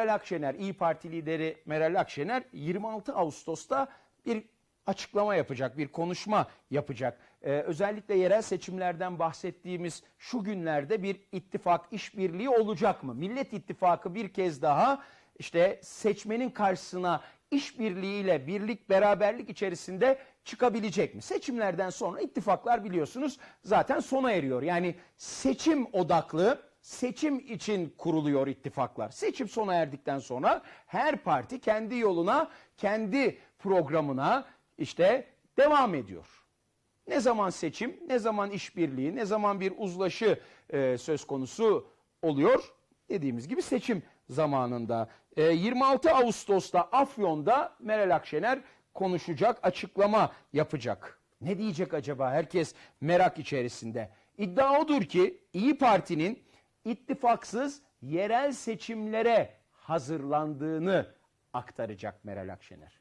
Meral Akşener, İyi Parti lideri Meral Akşener 26 Ağustos'ta bir açıklama yapacak, bir konuşma yapacak. Ee, özellikle yerel seçimlerden bahsettiğimiz şu günlerde bir ittifak, işbirliği olacak mı? Millet İttifakı bir kez daha işte seçmenin karşısına işbirliğiyle birlik, beraberlik içerisinde çıkabilecek mi? Seçimlerden sonra ittifaklar biliyorsunuz zaten sona eriyor. Yani seçim odaklı, seçim için kuruluyor ittifaklar. Seçim sona erdikten sonra her parti kendi yoluna, kendi programına işte devam ediyor. Ne zaman seçim, ne zaman işbirliği, ne zaman bir uzlaşı e, söz konusu oluyor? Dediğimiz gibi seçim zamanında. E, 26 Ağustos'ta Afyon'da Meral Akşener konuşacak, açıklama yapacak. Ne diyecek acaba? Herkes merak içerisinde. İddia odur ki İyi Parti'nin ittifaksız yerel seçimlere hazırlandığını aktaracak Meral Akşener.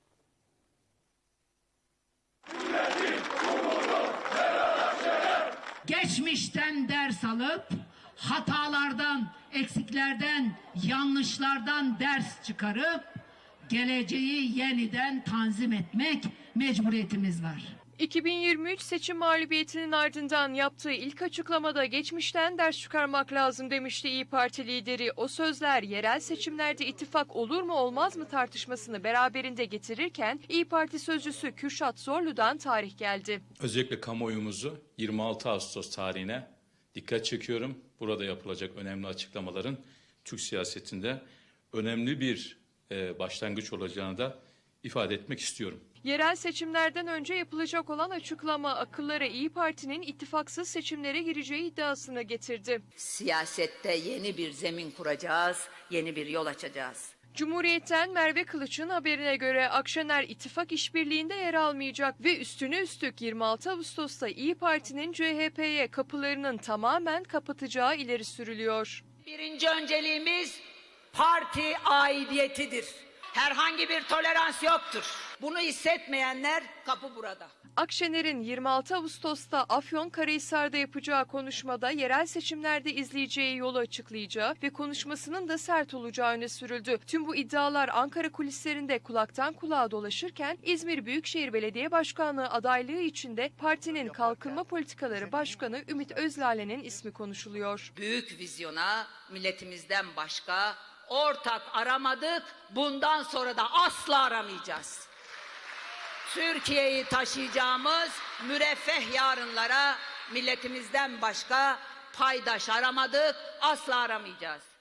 geçmişten ders alıp hatalardan, eksiklerden, yanlışlardan ders çıkarıp geleceği yeniden tanzim etmek mecburiyetimiz var. 2023 seçim mağlubiyetinin ardından yaptığı ilk açıklamada geçmişten ders çıkarmak lazım demişti İyi Parti lideri. O sözler yerel seçimlerde ittifak olur mu olmaz mı tartışmasını beraberinde getirirken İyi Parti sözcüsü Kürşat Zorlu'dan tarih geldi. Özellikle kamuoyumuzu 26 Ağustos tarihine dikkat çekiyorum. Burada yapılacak önemli açıklamaların Türk siyasetinde önemli bir e, başlangıç olacağını da ifade etmek istiyorum. Yerel seçimlerden önce yapılacak olan açıklama akıllara İyi Parti'nin ittifaksız seçimlere gireceği iddiasını getirdi. Siyasette yeni bir zemin kuracağız, yeni bir yol açacağız. Cumhuriyet'ten Merve Kılıç'ın haberine göre Akşener ittifak işbirliğinde yer almayacak ve üstüne üstlük 26 Ağustos'ta İyi Parti'nin CHP'ye kapılarının tamamen kapatacağı ileri sürülüyor. Birinci önceliğimiz parti aidiyetidir. Herhangi bir tolerans yoktur. Bunu hissetmeyenler kapı burada. Akşener'in 26 Ağustos'ta Afyonkarahisar'da yapacağı konuşmada yerel seçimlerde izleyeceği yolu açıklayacağı ve konuşmasının da sert olacağı öne sürüldü. Tüm bu iddialar Ankara kulislerinde kulaktan kulağa dolaşırken İzmir Büyükşehir Belediye Başkanlığı adaylığı içinde partinin Kalkınma Politikaları Başkanı Ümit Özlale'nin ismi konuşuluyor. Büyük vizyona milletimizden başka ortak aramadık. Bundan sonra da asla aramayacağız. Türkiye'yi taşıyacağımız müreffeh yarınlara milletimizden başka paydaş aramadık, asla aramayacağız.